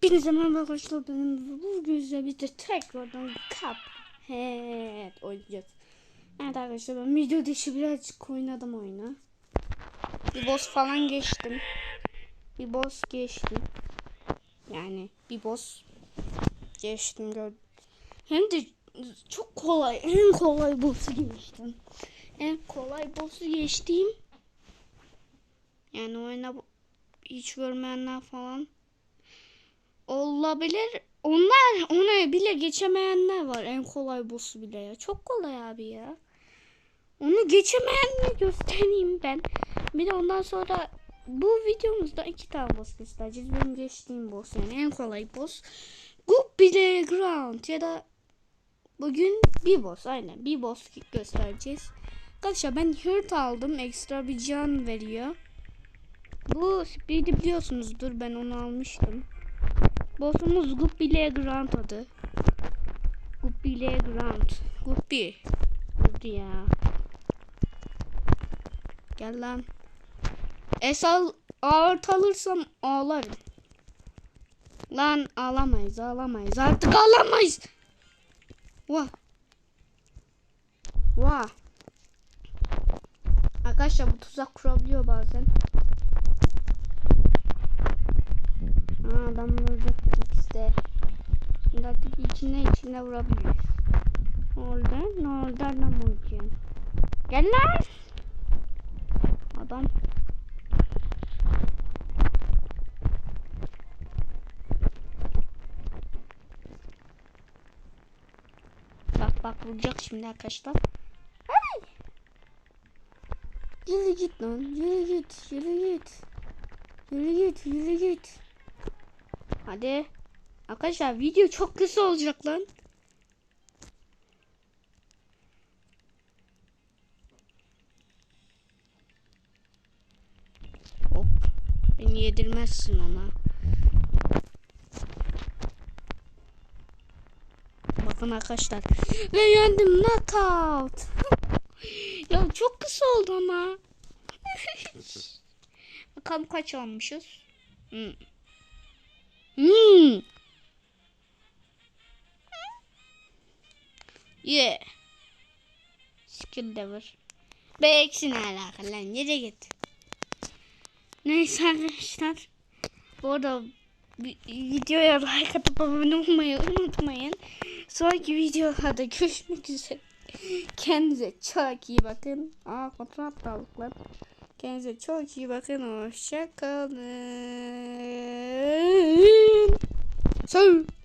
Hepinize merhaba arkadaşlar. Benim bu güzel bir de tekrardan Cuphead oynayacağız. Evet arkadaşlar ben video dışı birazcık oynadım oyunu. Bir boss falan geçtim. Bir boss geçtim. Yani bir boss geçtim gördüm. Hem de çok kolay. En kolay boss'u geçtim. En kolay boss'u geçtiğim. Yani oyuna hiç görmeyenler falan olabilir. Onlar ona bile geçemeyenler var. En kolay boss'u bile ya. Çok kolay abi ya. Onu geçemeyenleri göstereyim ben. Bir de ondan sonra bu videomuzda iki tane boss göstereceğiz. Benim geçtiğim boss yani en kolay boss. Guppy Ground ya da bugün bir boss aynen bir boss göstereceğiz. Arkadaşlar ben hurt aldım. Ekstra bir can veriyor. Bu speed'i biliyorsunuzdur. Ben onu almıştım. Boss'umuz Guppy Legrand adı. Guppy Legrand. Guppy. Vurdu ya. Gel lan. Esal ağır alırsam ağlarım. Lan ağlamayız ağlamayız artık ağlamayız. Vah. Vah. Arkadaşlar bu tuzak kurabiliyor bazen. İçine içine vurabiliriz. Oradan oradan vuracaksın. Gel lan. Adam. Bak bak vuracak şimdi arkadaşlar. Ay. Yürü git lan. Yürü git. Yürü git. Yürü git. Yürü git. Hadi. Arkadaşlar video çok kısa olacak lan. Hop. Beni yedirmezsin ona. Bakın arkadaşlar. Ve yendim knockout. ya çok kısa oldu ama. Bakalım kaç almışız. Hmm. Hmm. Yeah. Skill de var. Be eksi ne alaka lan? Nereye git? Neyse arkadaşlar. Bu arada vi- videoya like atıp abone olmayı unutmayın. Sonraki videolarda görüşmek üzere. Kendinize çok iyi bakın. Aa kontrat da aldık lan. Kendinize çok iyi bakın. Hoşçakalın. Sağ